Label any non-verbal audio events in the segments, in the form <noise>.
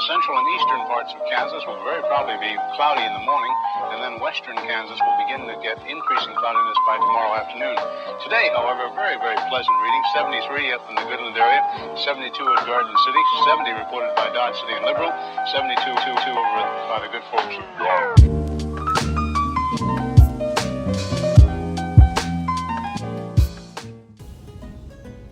The central and eastern parts of Kansas will very probably be cloudy in the morning, and then western Kansas will begin to get increasing cloudiness by tomorrow afternoon. Today, however, very, very pleasant reading 73 up in the Goodland area, 72 at Garden City, 70 reported by Dodge City and Liberal, 72 two, two over by the good folks of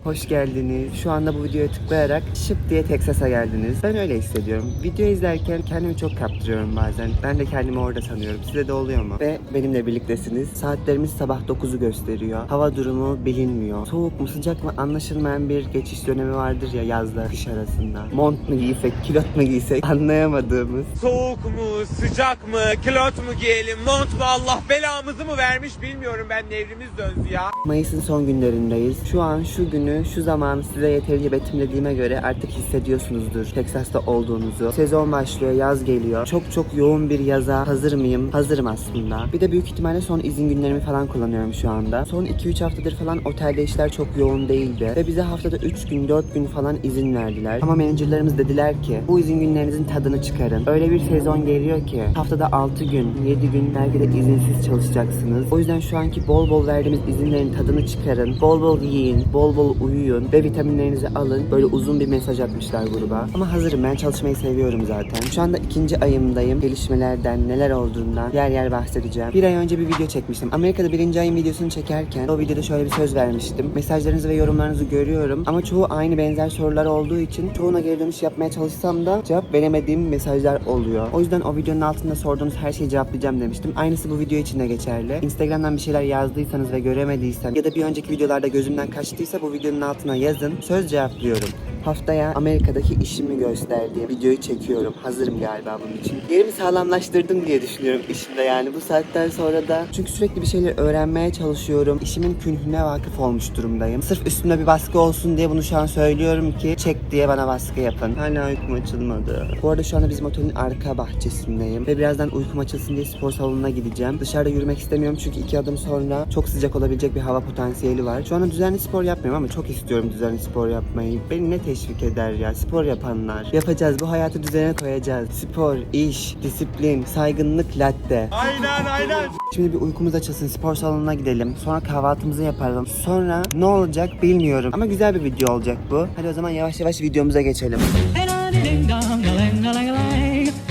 Hoş geldiniz. Şu anda bu videoya tıklayarak şıp diye Texas'a geldiniz. Ben öyle hissediyorum. Video izlerken kendimi çok kaptırıyorum bazen. Ben de kendimi orada sanıyorum. Size de oluyor mu? Ve benimle birliktesiniz. Saatlerimiz sabah 9'u gösteriyor. Hava durumu bilinmiyor. Soğuk mu sıcak mı anlaşılmayan bir geçiş dönemi vardır ya yazla kış arasında. Mont mu giysek, kilot mu giysek anlayamadığımız. Soğuk mu, sıcak mı, kilot mu giyelim, mont mu Allah belamızı mı vermiş bilmiyorum ben nevrimiz döndü ya. Mayıs'ın son günlerindeyiz. Şu an şu günü, şu zamanı size yeterince betimlediğime göre artık hissediyorsunuzdur Texas'ta olduğunuzu. Sezon başlıyor, yaz geliyor. Çok çok yoğun bir yaza hazır mıyım? Hazırım aslında. Bir de büyük ihtimalle son izin günlerimi falan kullanıyorum şu anda. Son 2-3 haftadır falan otelde işler çok yoğun değildi. Ve bize haftada 3 gün, 4 gün falan izin verdiler. Ama menajerlerimiz dediler ki bu izin günlerinizin tadını çıkarın. Öyle bir sezon geliyor ki haftada 6 gün, 7 gün belki de izinsiz çalışacaksınız. O yüzden şu anki bol bol verdiğimiz izinlerin tadını çıkarın. Bol bol yiyin, bol bol uyuyun ve vitaminlerinizi alın. Böyle uzun bir mesaj atmışlar gruba. Ama hazırım ben çalışmayı seviyorum zaten. Şu anda ikinci ayımdayım. Gelişmelerden, neler olduğundan yer yer bahsedeceğim. Bir ay önce bir video çekmiştim. Amerika'da birinci ayın videosunu çekerken o videoda şöyle bir söz vermiştim. Mesajlarınızı ve yorumlarınızı görüyorum ama çoğu aynı benzer sorular olduğu için çoğuna geri dönüş yapmaya çalışsam da cevap veremediğim mesajlar oluyor. O yüzden o videonun altında sorduğunuz her şeyi cevaplayacağım demiştim. Aynısı bu video için de geçerli. Instagram'dan bir şeyler yazdıysanız ve göremediysem ya da bir önceki videolarda gözümden kaçtıysa bu videonun altına yazın. Söz cevaplıyorum. Haftaya Amerika'daki işimi gösterdiğim videoyu çekiyorum. Hazırım galiba bunun için. Yerimi sağlamlaştırdım diye düşünüyorum işimde yani bu saatten sonra da. Çünkü sürekli bir şeyler öğrenmeye çalışıyorum. İşimin künhüne vakıf olmuş durumdayım. Sırf üstümde bir baskı olsun diye bunu şu an söylüyorum ki çek diye bana baskı yapın. Hala uykum açılmadı. Bu arada şu anda bizim otelin arka bahçesindeyim. Ve birazdan uykum açılsın diye spor salonuna gideceğim. Dışarıda yürümek istemiyorum çünkü iki adım sonra çok sıcak olabilecek bir hava potansiyeli var. Şu anda düzenli spor yapmıyorum ama çok istiyorum düzenli spor yapmayı. Beni ne teşvik eder ya spor yapanlar. Yapacağız bu hayatı düzene koyacağız. Spor, iş, disiplin, saygınlık, latte. Aynen aynen. Şimdi bir uykumuz açılsın spor salonuna gidelim. Sonra kahvaltımızı yapalım. Sonra ne olacak bilmiyorum. Ama güzel bir video olacak bu. Hadi o zaman yavaş yavaş videomuza geçelim.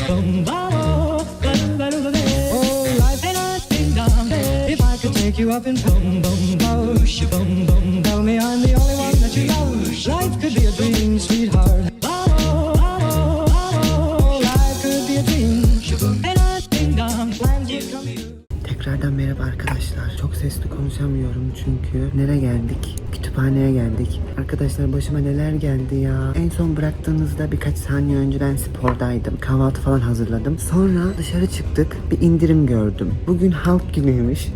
Boom. Oh. If I could take you up and boom boom bo, she boom boom, tell me I'm konuşamıyorum çünkü nereye geldik? Kütüphaneye geldik. Arkadaşlar başıma neler geldi ya. En son bıraktığınızda birkaç saniye önce ben spordaydım. Kahvaltı falan hazırladım. Sonra dışarı çıktık. Bir indirim gördüm. Bugün halk günüymüş.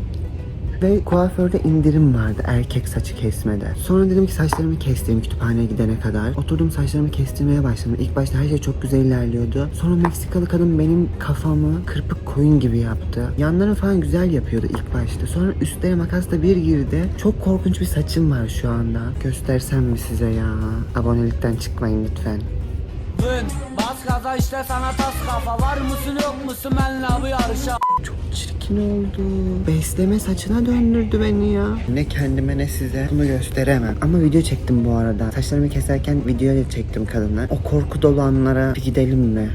Ve kuaförde indirim vardı erkek saçı kesmede. Sonra dedim ki saçlarımı kestireyim kütüphaneye gidene kadar. Oturdum saçlarımı kestirmeye başladım. İlk başta her şey çok güzel ilerliyordu. Sonra Meksikalı kadın benim kafamı kırpık koyun gibi yaptı. Yanlarını falan güzel yapıyordu ilk başta. Sonra üstlere makasla bir girdi. Çok korkunç bir saçım var şu anda. Göstersem mi size ya? Abonelikten çıkmayın lütfen. Bas gaza işte sana tas kafa Var mısın yok musun benle bu yarışa Çok çirkin oldu. Besleme saçına döndürdü beni ya. Ne kendime ne size bunu gösteremem. Ama video çektim bu arada. Saçlarımı keserken video da çektim kadına. O korku dolu anlara bir gidelim mi?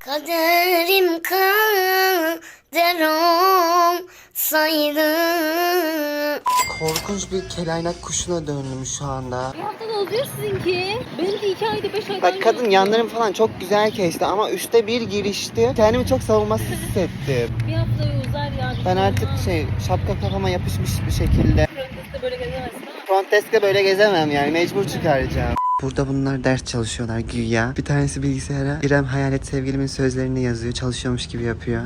Kaderim kader olsaydı Korkunç bir kelaynak kuşuna döndüm şu anda. Haftada oluyor sizinki. Benimki iki ayda beş ayda. Bak kadın yanlarım falan çok güzel kesti ama üstte bir girişti. Kendimi çok savunmasız hissettim. Bir haftaya uzar ya. Ben artık şey şapka kafama yapışmış bir şekilde. Proteste böyle gezemezsin ama. Böyle gezemem yani mecbur çıkaracağım. Burada bunlar ders çalışıyorlar güya. Bir tanesi bilgisayara İrem Hayalet sevgilimin sözlerini yazıyor. Çalışıyormuş gibi yapıyor.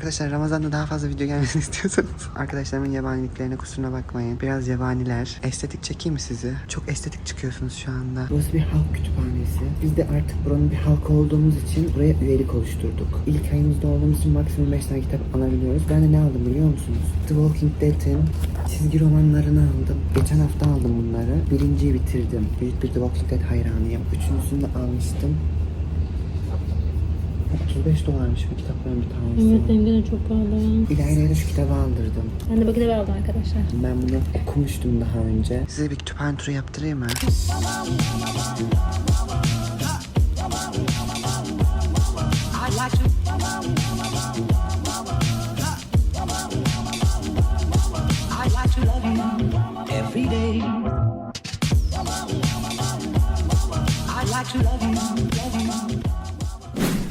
Arkadaşlar Ramazan'da daha fazla video gelmesini <laughs> istiyorsanız arkadaşlarımın yabaniliklerine kusuruna bakmayın. Biraz yabaniler. Estetik çekeyim mi sizi? Çok estetik çıkıyorsunuz şu anda. Burası bir halk kütüphanesi. Biz de artık buranın bir halkı olduğumuz için buraya üyelik oluşturduk. İlk ayımızda olduğumuz için maksimum 5 tane kitap alabiliyoruz. Ben de ne aldım biliyor musunuz? The Walking Dead'in çizgi romanlarını aldım. Geçen hafta aldım bunları. Birinciyi bitirdim. Büyük bir The Walking Dead hayranıyım. Üçüncüsünü de almıştım. 35 dolarmış bu kitapların bir tanesi. Evet benim de çok pahalı. İlayda'ya da şu kitabı aldırdım. Ben de bu kitabı aldım arkadaşlar. Ben bunu okumuştum daha önce. Size bir kütüphane turu yaptırayım mı?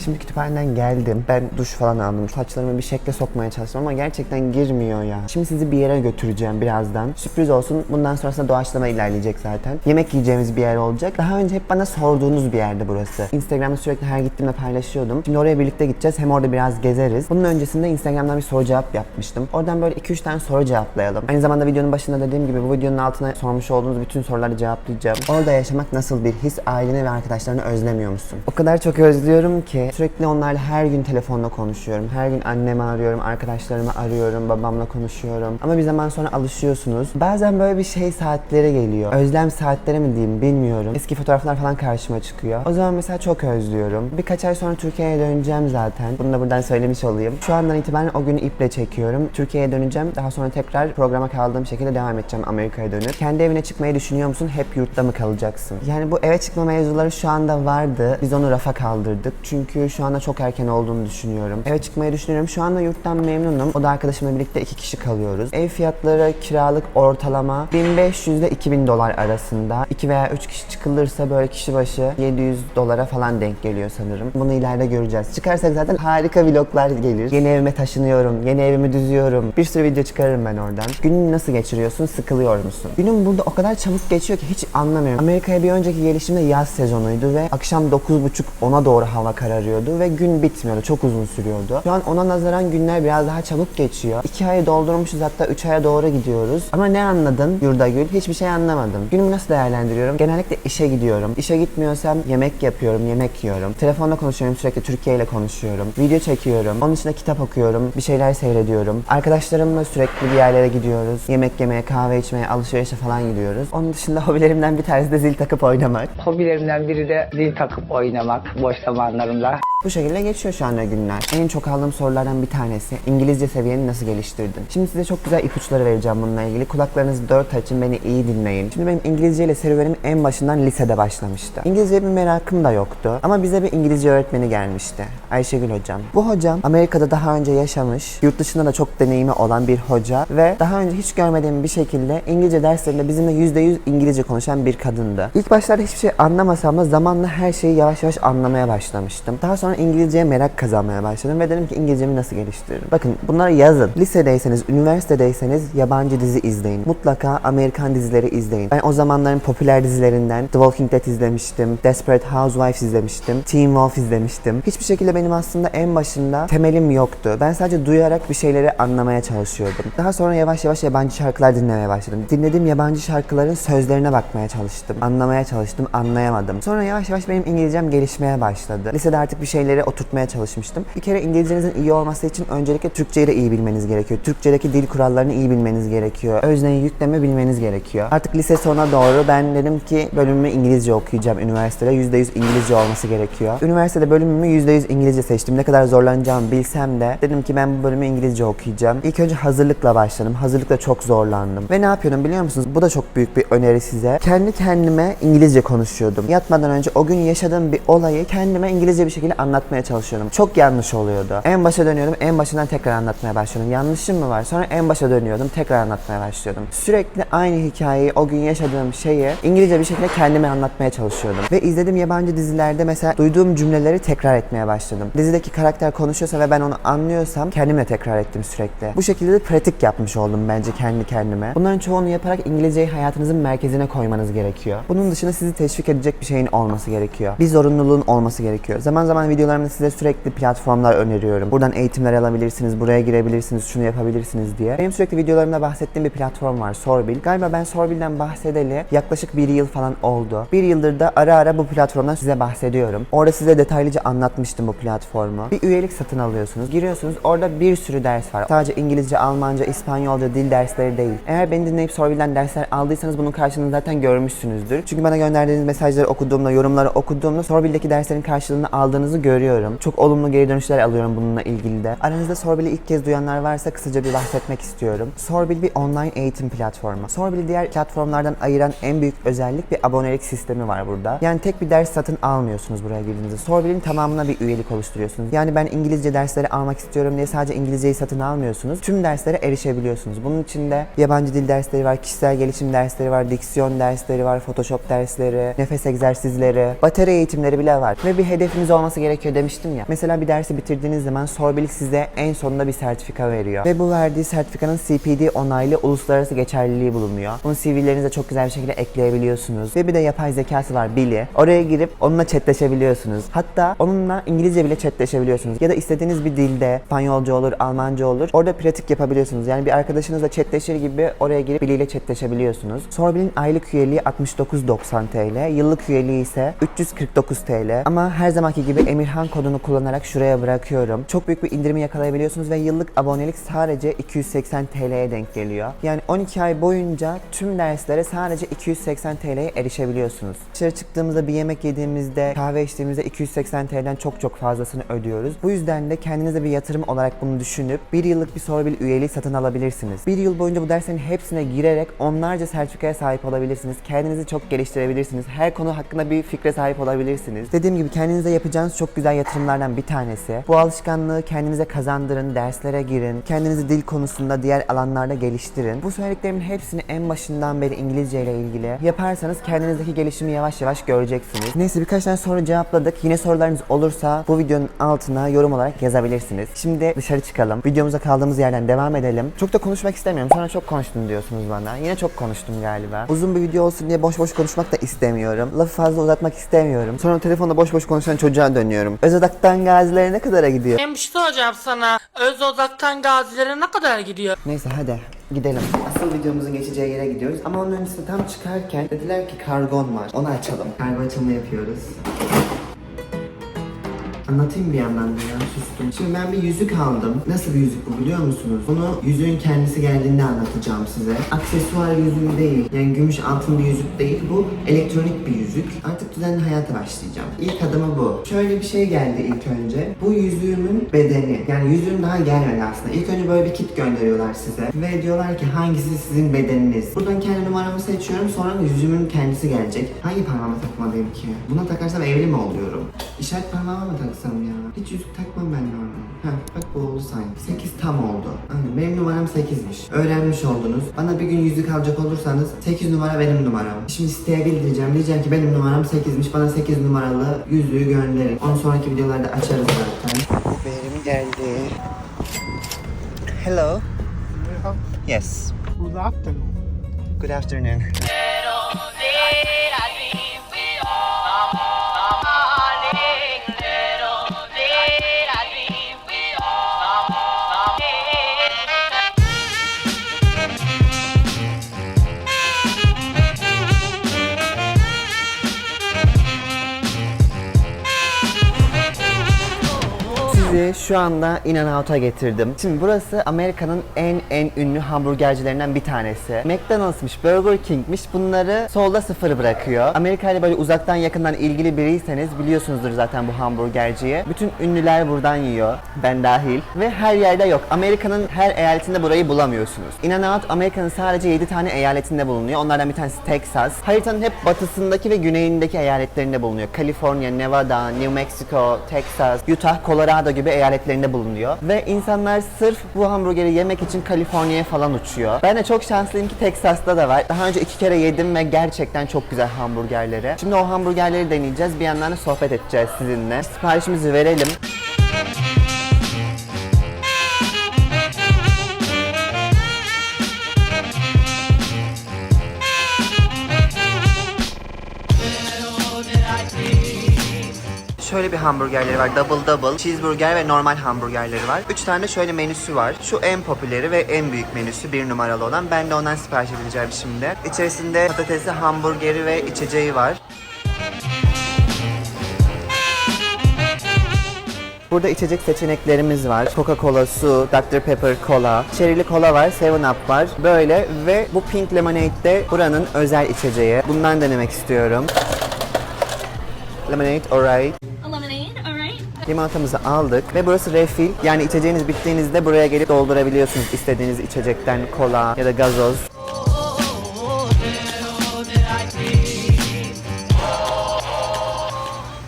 Şimdi kütüphaneden geldim. Ben duş falan aldım. Saçlarımı bir şekle sokmaya çalıştım ama gerçekten girmiyor ya. Şimdi sizi bir yere götüreceğim birazdan. Sürpriz olsun. Bundan sonrasında doğaçlama ilerleyecek zaten. Yemek yiyeceğimiz bir yer olacak. Daha önce hep bana sorduğunuz bir yerde burası. Instagram'da sürekli her gittiğimde paylaşıyordum. Şimdi oraya birlikte gideceğiz. Hem orada biraz gezeriz. Bunun öncesinde Instagram'dan bir soru cevap yapmıştım. Oradan böyle 2-3 tane soru cevaplayalım. Aynı zamanda videonun başında dediğim gibi bu videonun altına sormuş olduğunuz bütün soruları cevaplayacağım. Orada yaşamak nasıl bir his? Aileni ve arkadaşlarını özlemiyor musun? O kadar çok özlüyorum ki sürekli onlarla her gün telefonla konuşuyorum. Her gün annemi arıyorum, arkadaşlarımı arıyorum, babamla konuşuyorum. Ama bir zaman sonra alışıyorsunuz. Bazen böyle bir şey saatleri geliyor. Özlem saatleri mi diyeyim bilmiyorum. Eski fotoğraflar falan karşıma çıkıyor. O zaman mesela çok özlüyorum. Birkaç ay sonra Türkiye'ye döneceğim zaten. Bunu da buradan söylemiş olayım. Şu andan itibaren o günü iple çekiyorum. Türkiye'ye döneceğim. Daha sonra tekrar programa kaldığım şekilde devam edeceğim Amerika'ya dönüp. Kendi evine çıkmayı düşünüyor musun? Hep yurtta mı kalacaksın? Yani bu eve çıkma mevzuları şu anda vardı. Biz onu rafa kaldırdık. Çünkü şu anda çok erken olduğunu düşünüyorum. Eve çıkmayı düşünüyorum. Şu anda yurttan memnunum. O da arkadaşımla birlikte iki kişi kalıyoruz. Ev fiyatları kiralık ortalama 1500 ile 2000 dolar arasında. 2 veya 3 kişi çıkılırsa böyle kişi başı 700 dolara falan denk geliyor sanırım. Bunu ileride göreceğiz. Çıkarsak zaten harika vloglar gelir. Yeni evime taşınıyorum. Yeni evimi düzüyorum. Bir sürü video çıkarırım ben oradan. Gününü nasıl geçiriyorsun? Sıkılıyor musun? Günüm burada o kadar çabuk geçiyor ki hiç anlamıyorum. Amerika'ya bir önceki gelişimde yaz sezonuydu ve akşam 9.30-10'a doğru hava kararıyordu ve gün bitmiyordu. Çok uzun sürüyordu. Şu an ona nazaran günler biraz daha çabuk geçiyor. 2 ayı doldurmuşuz hatta 3 aya doğru gidiyoruz. Ama ne anladın Yurdagül? Hiçbir şey anlamadım. Günümü nasıl değerlendiriyorum? Genellikle işe gidiyorum. İşe gitmiyorsam yemek yapıyorum, yemek yiyorum. Telefonla konuşuyorum, sürekli Türkiye ile konuşuyorum. Video çekiyorum. Onun dışında kitap okuyorum. Bir şeyler seyrediyorum. Arkadaşlarımla sürekli bir yerlere gidiyoruz. Yemek yemeye, kahve içmeye, alışverişe falan gidiyoruz. Onun dışında <laughs> hobilerimden bir tanesi de zil takıp oynamak. Hobilerimden biri de zil takıp oynamak boş zamanlarımda. Bu şekilde geçiyor şu anda günler. En çok aldığım sorulardan bir tanesi İngilizce seviyeni nasıl geliştirdin? Şimdi size çok güzel ipuçları vereceğim bununla ilgili. Kulaklarınızı dört açın beni iyi dinleyin. Şimdi benim İngilizce ile serüvenim en başından lisede başlamıştı. İngilizce bir merakım da yoktu. Ama bize bir İngilizce öğretmeni gelmişti. Ayşegül hocam. Bu hocam Amerika'da daha önce yaşamış, yurt dışında da çok deneyimi olan bir hoca ve daha önce hiç görmediğim bir şekilde İngilizce derslerinde bizimle %100 İngilizce konuşan bir kadındı. İlk başlarda hiçbir şey anlamasam da zamanla her şeyi yavaş yavaş anlamaya başlamıştım. Daha sonra İngilizceye merak kazanmaya başladım ve dedim ki İngilizcemi nasıl geliştiririm? Bakın bunları yazın. Lisedeyseniz, üniversitedeyseniz yabancı dizi izleyin. Mutlaka Amerikan dizileri izleyin. Ben o zamanların popüler dizilerinden The Walking Dead izlemiştim, Desperate Housewives izlemiştim, Teen Wolf izlemiştim. Hiçbir şekilde benim aslında en başında temelim yoktu. Ben sadece duyarak bir şeyleri anlamaya çalışıyordum. Daha sonra yavaş yavaş yabancı şarkılar dinlemeye başladım. Dinlediğim yabancı şarkıların sözlerine bakmaya çalıştım. Anlamaya çalıştım, anlayamadım. Sonra yavaş yavaş benim İngilizcem gelişmeye başladı. Lisede artık bir şeyleri oturtmaya çalışmıştım. Bir kere İngilizcenizin iyi olması için öncelikle Türkçeyi de iyi bilmeniz gerekiyor. Türkçedeki dil kurallarını iyi bilmeniz gerekiyor. Özneyi yükleme bilmeniz gerekiyor. Artık lise sona doğru ben dedim ki bölümümü İngilizce okuyacağım üniversitede. %100 İngilizce olması gerekiyor. Üniversitede bölümümü %100 İngilizce seçtim. Ne kadar zorlanacağımı bilsem de dedim ki ben bu bölümü İngilizce okuyacağım. İlk önce hazırlıkla başladım. Hazırlıkla çok zorlandım. Ve ne yapıyordum biliyor musunuz? Bu da çok büyük bir öneri size. Kendi kendime İngilizce konuşuyordum. Yatmadan önce o gün yaşadığım bir olayı kendime İngilizce bir şekilde anlatmaya çalışıyordum. Çok yanlış oluyordu. En başa dönüyordum. En başından tekrar anlatmaya başlıyordum. Yanlışım mı var? Sonra en başa dönüyordum. Tekrar anlatmaya başlıyordum. Sürekli aynı hikayeyi, o gün yaşadığım şeyi İngilizce bir şekilde kendime anlatmaya çalışıyordum. Ve izlediğim yabancı dizilerde mesela duyduğum cümleleri tekrar etmeye başladım. Dizideki karakter konuşuyorsa ve ben onu anlıyorsam kendimle tekrar ettim sürekli. Bu şekilde de pratik yapmış oldum bence kendi kendime. Bunların çoğunu yaparak İngilizceyi hayatınızın merkezine koymanız gerekiyor. Bunun dışında sizi teşvik edecek bir şeyin olması gerekiyor. Bir zorunluluğun olması gerekiyor. Zaman zaman video videolarımda size sürekli platformlar öneriyorum. Buradan eğitimler alabilirsiniz, buraya girebilirsiniz, şunu yapabilirsiniz diye. Benim sürekli videolarımda bahsettiğim bir platform var, Sorbil. Galiba ben Sorbil'den bahsedeli yaklaşık bir yıl falan oldu. Bir yıldır da ara ara bu platformdan size bahsediyorum. Orada size detaylıca anlatmıştım bu platformu. Bir üyelik satın alıyorsunuz, giriyorsunuz. Orada bir sürü ders var. Sadece İngilizce, Almanca, İspanyolca, dil dersleri değil. Eğer beni dinleyip Sorbil'den dersler aldıysanız bunun karşılığını zaten görmüşsünüzdür. Çünkü bana gönderdiğiniz mesajları okuduğumda, yorumları okuduğumda Sorbil'deki derslerin karşılığını aldığınızı görüyorum. Çok olumlu geri dönüşler alıyorum bununla ilgili de. Aranızda Sorbil'i ilk kez duyanlar varsa kısaca bir bahsetmek istiyorum. Sorbil bir online eğitim platformu. Sorbil'i diğer platformlardan ayıran en büyük özellik bir abonelik sistemi var burada. Yani tek bir ders satın almıyorsunuz buraya girdiğinizde. Sorbil'in tamamına bir üyelik oluşturuyorsunuz. Yani ben İngilizce dersleri almak istiyorum diye sadece İngilizceyi satın almıyorsunuz. Tüm derslere erişebiliyorsunuz. Bunun içinde yabancı dil dersleri var, kişisel gelişim dersleri var, diksiyon dersleri var, Photoshop dersleri, nefes egzersizleri, bateri eğitimleri bile var. Ve bir hedefiniz olması gerekiyor demiştim ya. Mesela bir dersi bitirdiğiniz zaman Sorbil size en sonunda bir sertifika veriyor. Ve bu verdiği sertifikanın CPD onaylı uluslararası geçerliliği bulunuyor. Bunu CV'lerinize çok güzel bir şekilde ekleyebiliyorsunuz. Ve bir de yapay zekası var Billy. Oraya girip onunla chatleşebiliyorsunuz. Hatta onunla İngilizce bile chatleşebiliyorsunuz. Ya da istediğiniz bir dilde, İspanyolca olur, Almanca olur. Orada pratik yapabiliyorsunuz. Yani bir arkadaşınızla chatleşir gibi oraya girip Billy ile chatleşebiliyorsunuz. Sorbil'in aylık üyeliği 69.90 TL, yıllık üyeliği ise 349 TL. Ama her zamanki gibi Emirhan kodunu kullanarak şuraya bırakıyorum. Çok büyük bir indirimi yakalayabiliyorsunuz ve yıllık abonelik sadece 280 TL'ye denk geliyor. Yani 12 ay boyunca tüm derslere sadece 280 TL'ye erişebiliyorsunuz. Dışarı çıktığımızda bir yemek yediğimizde, kahve içtiğimizde 280 TL'den çok çok fazlasını ödüyoruz. Bu yüzden de kendinize bir yatırım olarak bunu düşünüp bir yıllık bir Sorbil üyeliği satın alabilirsiniz. Bir yıl boyunca bu derslerin hepsine girerek onlarca sertifikaya sahip olabilirsiniz. Kendinizi çok geliştirebilirsiniz. Her konu hakkında bir fikre sahip olabilirsiniz. Dediğim gibi kendinize yapacağınız çok güzel yatırımlardan bir tanesi. Bu alışkanlığı kendinize kazandırın, derslere girin, kendinizi dil konusunda diğer alanlarda geliştirin. Bu söylediklerimin hepsini en başından beri İngilizce ile ilgili yaparsanız kendinizdeki gelişimi yavaş yavaş göreceksiniz. Neyse birkaç tane soru cevapladık. Yine sorularınız olursa bu videonun altına yorum olarak yazabilirsiniz. Şimdi dışarı çıkalım. Videomuza kaldığımız yerden devam edelim. Çok da konuşmak istemiyorum. Sonra çok konuştun diyorsunuz bana. Yine çok konuştum galiba. Uzun bir video olsun diye boş boş konuşmak da istemiyorum. Lafı fazla uzatmak istemiyorum. Sonra telefonda boş boş konuşan çocuğa dönüyorum. Özodak'tan gazilere ne kadara gidiyor? Ben bir şey soracağım sana. Öz odaktan gazilere ne kadar gidiyor? Neyse hadi gidelim. Asıl videomuzun geçeceği yere gidiyoruz. Ama onun öncesinde tam çıkarken dediler ki kargon var. Onu açalım. Kargo açılımı yapıyoruz. Anlatayım bir yandan da ya sustum. Şimdi ben bir yüzük aldım. Nasıl bir yüzük bu biliyor musunuz? Bunu yüzüğün kendisi geldiğinde anlatacağım size. Aksesuar yüzüğü değil. Yani gümüş altın bir yüzük değil. Bu elektronik bir yüzük. Artık düzenli hayata başlayacağım. İlk adımı bu. Şöyle bir şey geldi ilk önce. Bu yüzüğümün bedeni. Yani yüzüğüm daha gelmedi aslında. İlk önce böyle bir kit gönderiyorlar size. Ve diyorlar ki hangisi sizin bedeniniz. Buradan kendi numaramı seçiyorum. Sonra da yüzüğümün kendisi gelecek. Hangi parmağıma takmalıyım ki? Buna takarsam evli mi oluyorum? İşaret parmağıma mı taksam ya? Hiç yüzük takmam ben normal. Heh bak bu oldu sanki. 8 tam oldu. Aynen benim numaram 8'miş. Öğrenmiş oldunuz. Bana bir gün yüzük alacak olursanız 8 numara benim numaram. Şimdi siteye bildireceğim. Diyeceğim ki benim numaram 8'miş. Bana 8 numaralı yüzüğü gönderin. Onu sonraki videolarda açarız zaten. Benim geldi. Hello. Yes. Good afternoon. Good afternoon. Şu anda In-N-Out'a getirdim. Şimdi burası Amerika'nın en en ünlü hamburgercilerinden bir tanesi. McDonald'smış, Burger King'miş bunları solda sıfır bırakıyor. Amerika ile böyle uzaktan yakından ilgili biriyseniz biliyorsunuzdur zaten bu hamburgerciyi. Bütün ünlüler buradan yiyor. Ben dahil. Ve her yerde yok. Amerika'nın her eyaletinde burayı bulamıyorsunuz. In-N-Out Amerika'nın sadece 7 tane eyaletinde bulunuyor. Onlardan bir tanesi Texas. Haritanın hep batısındaki ve güneyindeki eyaletlerinde bulunuyor. California, Nevada, New Mexico, Texas, Utah, Colorado gibi eyaletlerinde bulunuyor. Ve insanlar sırf bu hamburgeri yemek için Kaliforniya'ya falan uçuyor. Ben de çok şanslıyım ki Texas'ta da var. Daha önce iki kere yedim ve gerçekten çok güzel hamburgerleri. Şimdi o hamburgerleri deneyeceğiz. Bir yandan da sohbet edeceğiz sizinle. Siparişimizi verelim. Şöyle bir hamburgerleri var. Double double. Cheeseburger ve normal hamburgerleri var. 3 tane şöyle menüsü var. Şu en popüleri ve en büyük menüsü bir numaralı olan. Ben de ondan sipariş edeceğim şimdi. İçerisinde patatesi, hamburgeri ve içeceği var. Burada içecek seçeneklerimiz var. Coca-Cola, su, Dr. Pepper, kola, cherry'li kola var, 7-Up var. Böyle ve bu Pink Lemonade de buranın özel içeceği. Bundan denemek istiyorum. Lemonade, alright. Limonatamızı aldık ve burası refill. Yani içeceğiniz bittiğinizde buraya gelip doldurabiliyorsunuz istediğiniz içecekten kola ya da gazoz.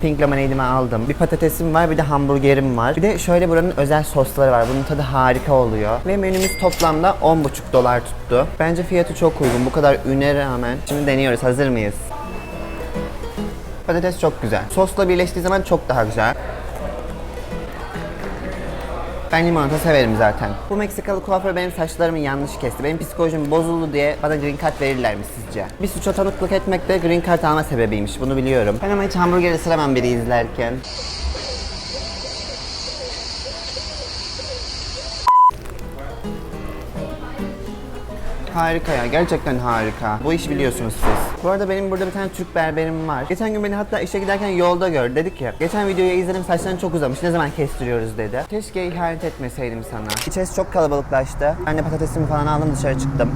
Pink lemonade'imi aldım. Bir patatesim var, bir de hamburgerim var. Bir de şöyle buranın özel sosları var. Bunun tadı harika oluyor. Ve menümüz toplamda 10,5 dolar tuttu. Bence fiyatı çok uygun. Bu kadar üne rağmen. Şimdi deniyoruz. Hazır mıyız? Patates çok güzel. Sosla birleştiği zaman çok daha güzel. Ben limonata severim zaten. Bu Meksikalı kuaför benim saçlarımı yanlış kesti. Benim psikolojim bozuldu diye bana green card verirler mi sizce? Bir suça tanıklık etmek de green card alma sebebiymiş. Bunu biliyorum. Ben ama hiç hamburger ısıramam biri izlerken. Harika ya, gerçekten harika. Bu iş biliyorsunuz siz. Bu arada benim burada bir tane Türk berberim var. Geçen gün beni hatta işe giderken yolda gördü. Dedi ki, geçen videoyu izledim saçların çok uzamış, ne zaman kestiriyoruz dedi. Keşke ihanet etmeseydim sana. İçerisi çok kalabalıklaştı. Ben de patatesimi falan aldım dışarı çıktım.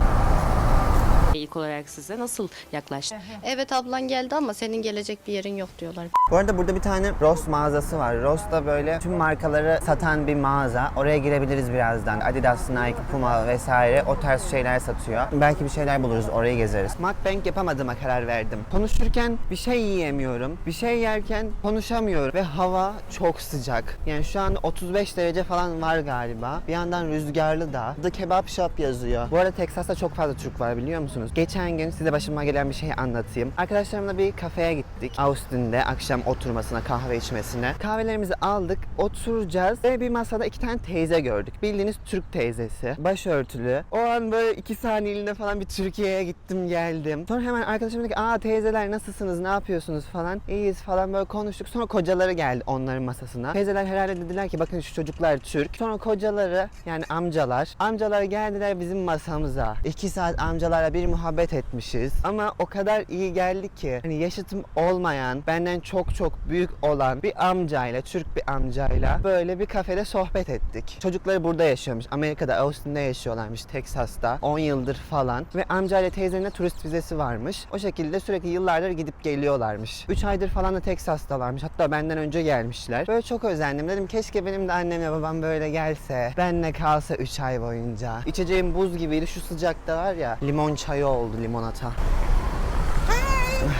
İlk olarak size nasıl yaklaştı? Evet ablan geldi ama senin gelecek bir yerin yok diyorlar. Bu arada burada bir tane Ross mağazası var. Ross da böyle tüm markaları satan bir mağaza. Oraya girebiliriz birazdan. Adidas, Nike, Puma vesaire o tarz şeyler satıyor. Belki bir şeyler buluruz, orayı gezeriz. Mukbang yapamadığıma karar verdim. Konuşurken bir şey yiyemiyorum. Bir şey yerken konuşamıyorum. Ve hava çok sıcak. Yani şu an 35 derece falan var galiba. Bir yandan rüzgarlı da. The Kebab Shop yazıyor. Bu arada Texas'ta çok fazla Türk var biliyor musunuz? Geçen gün size başıma gelen bir şey anlatayım. Arkadaşlarımla bir kafeye gittik. Austin'de akşam oturmasına, kahve içmesine. Kahvelerimizi aldık, oturacağız ve bir masada iki tane teyze gördük. Bildiğiniz Türk teyzesi. Başörtülü. O an böyle iki saniyeliğine falan bir Türkiye'ye gittim geldim. Sonra hemen arkadaşım dedi ki aa teyzeler nasılsınız, ne yapıyorsunuz falan. İyiyiz falan böyle konuştuk. Sonra kocaları geldi onların masasına. Teyzeler herhalde dediler ki bakın şu çocuklar Türk. Sonra kocaları yani amcalar. Amcalar geldiler bizim masamıza. İki saat amcalarla bir muhabbet etmişiz. Ama o kadar iyi geldi ki hani yaşıtım olmayan, benden çok çok büyük olan bir amcayla, Türk bir amcayla böyle bir kafede sohbet ettik. Çocukları burada yaşıyormuş. Amerika'da, Austin'de yaşıyorlarmış, Texas'ta. 10 yıldır falan. Ve amcayla teyzenin turist vizesi varmış. O şekilde sürekli yıllardır gidip geliyorlarmış. 3 aydır falan da Texas'talarmış. Hatta benden önce gelmişler. Böyle çok özendim. Dedim keşke benim de annemle babam böyle gelse. Benle kalsa 3 ay boyunca. İçeceğim buz gibiydi. Şu sıcakta var ya limon çayı oldu limonata.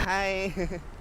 Hi. <laughs>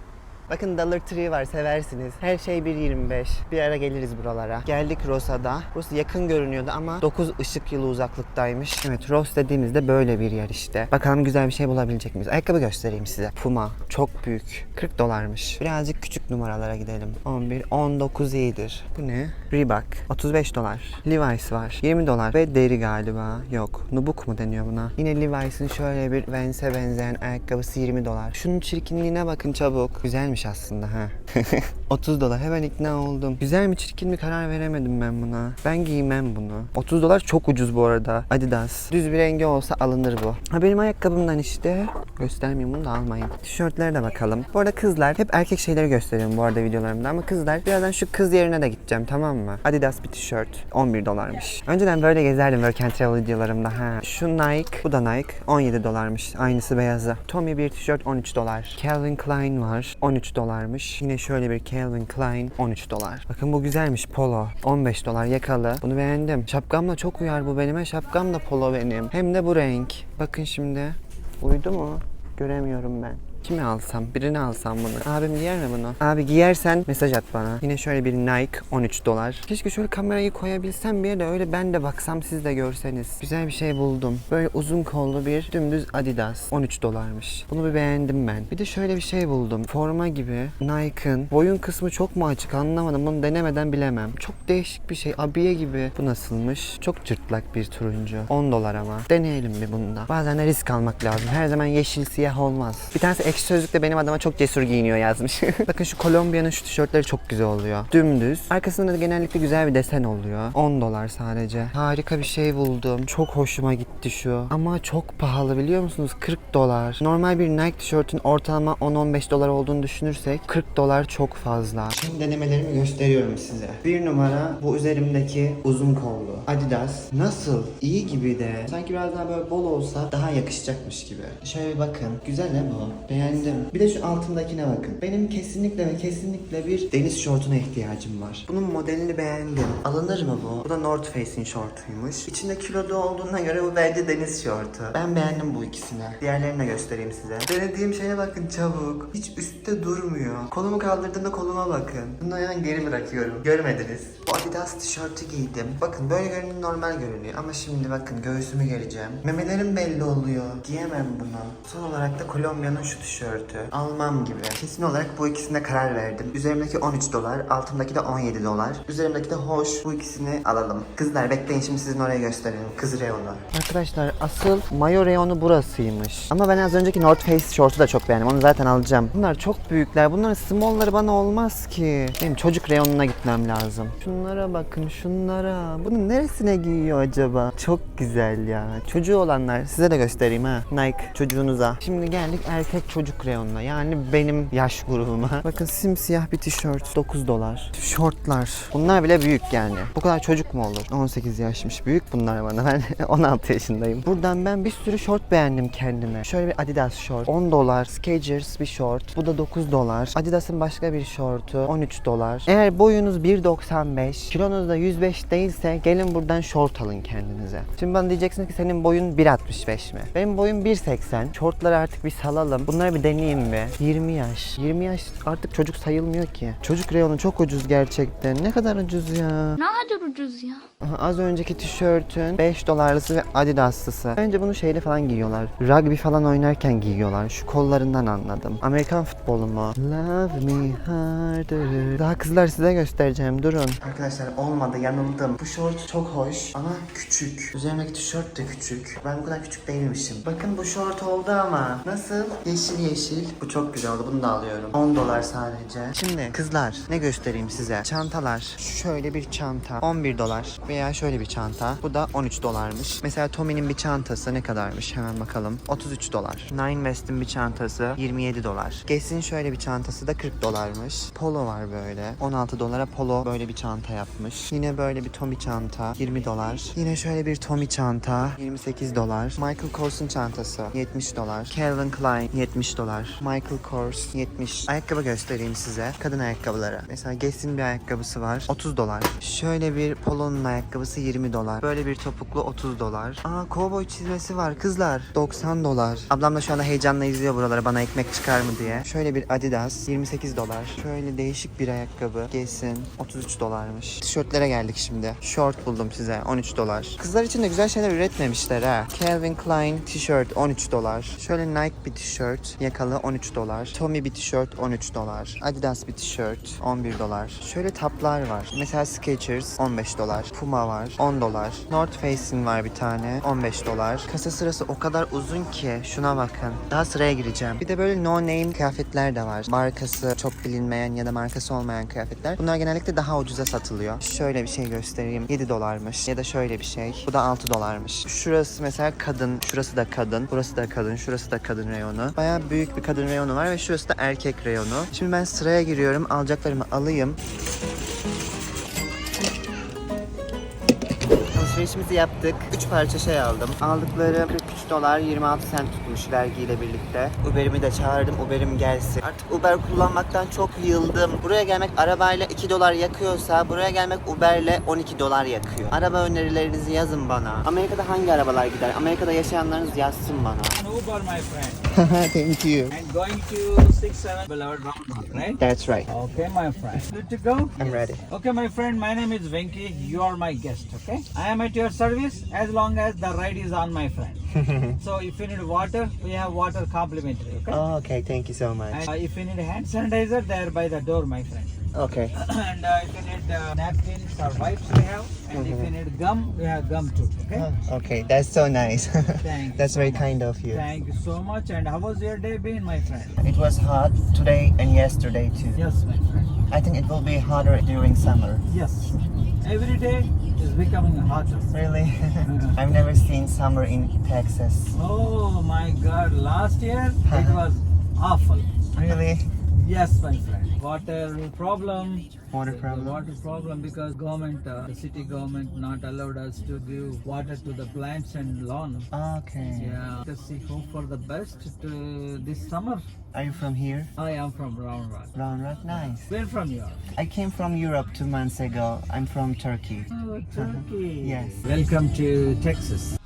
Bakın Dollar Tree var seversiniz. Her şey 1.25. Bir ara geliriz buralara. Geldik Rosa'da. Burası yakın görünüyordu ama 9 ışık yılı uzaklıktaymış. Evet Ros dediğimizde böyle bir yer işte. Bakalım güzel bir şey bulabilecek miyiz? Ayakkabı göstereyim size. Puma. Çok büyük. 40 dolarmış. Birazcık küçük numaralara gidelim. 11, 19 iyidir. Bu ne? Reebok. 35 dolar. Levi's var. 20 dolar. Ve deri galiba. Yok. Nubuk mu deniyor buna? Yine Levi's'in şöyle bir Vance'e benzeyen ayakkabısı 20 dolar. Şunun çirkinliğine bakın çabuk. Güzelmiş aslında ha. <laughs> 30 dolar. Hemen ikna oldum. Güzel mi çirkin mi karar veremedim ben buna. Ben giymem bunu. 30 dolar çok ucuz bu arada. Adidas. Düz bir rengi olsa alınır bu. Ha benim ayakkabımdan işte. Göstermeyeyim bunu da almayın. Tişörtlere de bakalım. Bu arada kızlar hep erkek şeyleri gösteriyorum bu arada videolarımda ama kızlar birazdan şu kız yerine de gideceğim tamam mı? Adidas bir tişört 11 dolarmış. Önceden böyle gezerdim work and travel videolarımda ha. Şu Nike, bu da Nike 17 dolarmış. Aynısı beyazı. Tommy bir tişört 13 dolar. Calvin Klein var 13 dolarmış. Yine şöyle bir Calvin Klein 13 dolar. Bakın bu güzelmiş polo 15 dolar yakalı. Bunu beğendim. Şapkamla çok uyar bu benime. Şapkam da polo benim. Hem de bu renk. Bakın şimdi. Uydu mu? Göremiyorum ben. Kimi alsam? Birini alsam bunu. Abim giyer mi bunu? Abi giyersen mesaj at bana. Yine şöyle bir Nike 13 dolar. Keşke şöyle kamerayı koyabilsem bir yere öyle ben de baksam siz de görseniz. Güzel bir şey buldum. Böyle uzun kollu bir dümdüz Adidas 13 dolarmış. Bunu bir beğendim ben. Bir de şöyle bir şey buldum. Forma gibi Nike'ın boyun kısmı çok mu açık anlamadım. Bunu denemeden bilemem. Çok değişik bir şey. Abiye gibi. Bu nasılmış? Çok cırtlak bir turuncu. 10 dolar ama. Deneyelim bir bunu da. Bazen de risk almak lazım. Her zaman yeşil siyah olmaz. Bir tanesi Ekşi Sözlük'te benim adıma çok cesur giyiniyor yazmış. <laughs> Bakın şu Kolombiya'nın şu tişörtleri çok güzel oluyor. Dümdüz. Arkasında da genellikle güzel bir desen oluyor. 10 dolar sadece. Harika bir şey buldum. Çok hoşuma gitti şu. Ama çok pahalı biliyor musunuz? 40 dolar. Normal bir Nike tişörtün ortalama 10-15 dolar olduğunu düşünürsek 40 dolar çok fazla. Şimdi denemelerimi gösteriyorum size. Bir numara bu üzerimdeki uzun kollu. Adidas. Nasıl? İyi gibi de. Sanki biraz daha böyle bol olsa daha yakışacakmış gibi. Şöyle bir bakın. Güzel he bu. Beğendim. Bir de şu altındakine bakın. Benim kesinlikle ve kesinlikle bir deniz şortuna ihtiyacım var. Bunun modelini beğendim. Alınır mı bu? Bu da North Face'in şortuymuş. İçinde kilolu olduğuna göre bu bence deniz şortu. Ben beğendim bu ikisini. Diğerlerini de göstereyim size. Denediğim şeye bakın çabuk. Hiç üstte durmuyor. Kolumu kaldırdığımda koluma bakın. Bunu ayağın geri bırakıyorum. Görmediniz. Bu Adidas tişörtü giydim. Bakın böyle görünüyor normal görünüyor. Ama şimdi bakın göğsümü gereceğim. Memelerim belli oluyor. Giyemem bunu. Son olarak da Kolombiya'nın şu tişörtü. Almam gibi. Kesin olarak bu ikisine karar verdim. Üzerimdeki 13 dolar, altımdaki de 17 dolar. Üzerimdeki de hoş. Bu ikisini alalım. Kızlar bekleyin şimdi sizin oraya göstereyim. Kız reyonu. Arkadaşlar asıl mayo reyonu burasıymış. Ama ben az önceki North Face şortu da çok beğendim. Onu zaten alacağım. Bunlar çok büyükler. Bunların small'ları bana olmaz ki. Benim çocuk reyonuna gitmem lazım. Şunlara bakın şunlara. Bunun neresine giyiyor acaba? Çok güzel ya. Çocuğu olanlar size de göstereyim ha. Nike çocuğunuza. Şimdi geldik erkek çocuk reyonuna. Yani benim yaş grubuma. Bakın simsiyah bir tişört. 9 dolar. Şortlar. Bunlar bile büyük yani. Bu kadar çocuk mu olur? 18 yaşmış. Büyük bunlar bana. Ben <laughs> 16 yaşındayım. Buradan ben bir sürü şort beğendim kendime. Şöyle bir Adidas şort. 10 dolar. Skechers bir şort. Bu da 9 dolar. Adidas'ın başka bir şortu. 13 dolar. Eğer boyunuz 1.95, kilonuz da 105 değilse gelin buradan şort alın kendinize. Şimdi bana diyeceksiniz ki senin boyun 1.65 mi? Benim boyum 1.80. Şortları artık bir salalım. Bunları bir deneyeyim mi? 20 yaş. 20 yaş artık çocuk sayılmıyor ki. Çocuk reyonu çok ucuz gerçekten. Ne kadar ucuz ya. Ne kadar ucuz ya. Az önceki tişörtün 5 dolarlısı ve Adidas'lısı. Bence bunu şeyde falan giyiyorlar. Rugby falan oynarken giyiyorlar. Şu kollarından anladım. Amerikan futbolu mu? Love me harder. Daha kızlar size göstereceğim. Durun. Arkadaşlar olmadı yanıldım. Bu şort çok hoş ama küçük. Üzerimdeki tişört de küçük. Ben bu kadar küçük değilmişim. Bakın bu şort oldu ama. Nasıl? Yeşil yeşil. Bu çok güzel oldu. Bunu da alıyorum. 10 dolar sadece. Şimdi kızlar ne göstereyim size? Çantalar. Şöyle bir çanta. 11 dolar. Veya şöyle bir çanta. Bu da 13 dolarmış. Mesela Tommy'nin bir çantası ne kadarmış? Hemen bakalım. 33 dolar. Nine West'in bir çantası 27 dolar. Guess'in şöyle bir çantası da 40 dolarmış. Polo var böyle. 16 dolara Polo böyle bir çanta yapmış. Yine böyle bir Tommy çanta 20 dolar. Yine şöyle bir Tommy çanta 28 dolar. Michael Kors'un çantası 70 dolar. Calvin Klein 70 dolar. Michael Kors 70. Ayakkabı göstereyim size. Kadın ayakkabıları. Mesela Guess'in bir ayakkabısı var. 30 dolar. Şöyle bir Polo'nun ayakkabısı 20 dolar. Böyle bir topuklu 30 dolar. Aa kovboy çizmesi var kızlar. 90 dolar. Ablam da şu anda heyecanla izliyor buraları bana ekmek çıkar mı diye. Şöyle bir Adidas 28 dolar. Şöyle değişik bir ayakkabı. Gelsin 33 dolarmış. Tişörtlere geldik şimdi. Short buldum size 13 dolar. Kızlar için de güzel şeyler üretmemişler ha. Calvin Klein tişört 13 dolar. Şöyle Nike bir tişört yakalı 13 dolar. Tommy bir tişört 13 dolar. Adidas bir tişört 11 dolar. Şöyle taplar var. Mesela Skechers 15 dolar. Puma var 10 dolar. North Face'in var bir tane 15 dolar. Kasa sırası o kadar uzun ki şuna bakın. Daha sıraya gireceğim. Bir de böyle no name kıyafetler de var. Markası çok bilinmeyen ya da markası olmayan kıyafetler. Bunlar genellikle daha ucuza satılıyor. Şöyle bir şey göstereyim. 7 dolarmış. Ya da şöyle bir şey. Bu da 6 dolarmış. Şurası mesela kadın. Şurası da kadın. Burası da kadın. Şurası da kadın reyonu. Bayağı büyük bir kadın reyonu var ve şurası da erkek reyonu. Şimdi ben sıraya giriyorum. Alacaklarımı alayım. Alışverişimizi yaptık. 3 parça şey aldım. Aldıkları 43 dolar 26 sent tutmuş vergiyle birlikte. Uber'imi de çağırdım. Uber'im gelsin. Artık Uber kullanmaktan çok yıldım. Buraya gelmek arabayla 2 dolar yakıyorsa buraya gelmek Uber'le 12 dolar yakıyor. Araba önerilerinizi yazın bana. Amerika'da hangi arabalar gider? Amerika'da yaşayanlarınız yazsın bana. Uber my friend. <laughs> Thank you. And going to 6-7 Boulevard Roundabout, right? That's right. Okay, my friend. Good to go? I'm ready. Okay, my friend, my name is Venki. You are my guest, okay? I am at your service as long as the ride is on, my friend. <laughs> so if you need water, we have water complimentary, okay? Oh, okay. Thank you so much. And, uh, if you need hand sanitizer, there by the door, my friend. Okay. <clears throat> and uh, if you need uh, napkins or wipes, we have. And if you need gum, we have gum too. Okay. Okay, that's so nice. <laughs> Thank you that's so very much. kind of you. Thank you so much. And how was your day been, my friend? It was hot today and yesterday too. Yes, my friend. I think it will be hotter during summer. Yes. Every day is becoming hotter. Really? <laughs> I've never seen summer in Texas. Oh my God! Last year it was awful. Really? Yes, my friend. Water problem. Water problem? water problem because government, uh, the city government, not allowed us to give water to the plants and lawn. Okay. Yeah. Let's see. Hope for the best to this summer. Are you from here? I am from Round Rock. Round Rock? Nice. Where from you? I came from Europe two months ago. I'm from Turkey. Oh, Turkey. <laughs> Yes. Welcome to Texas.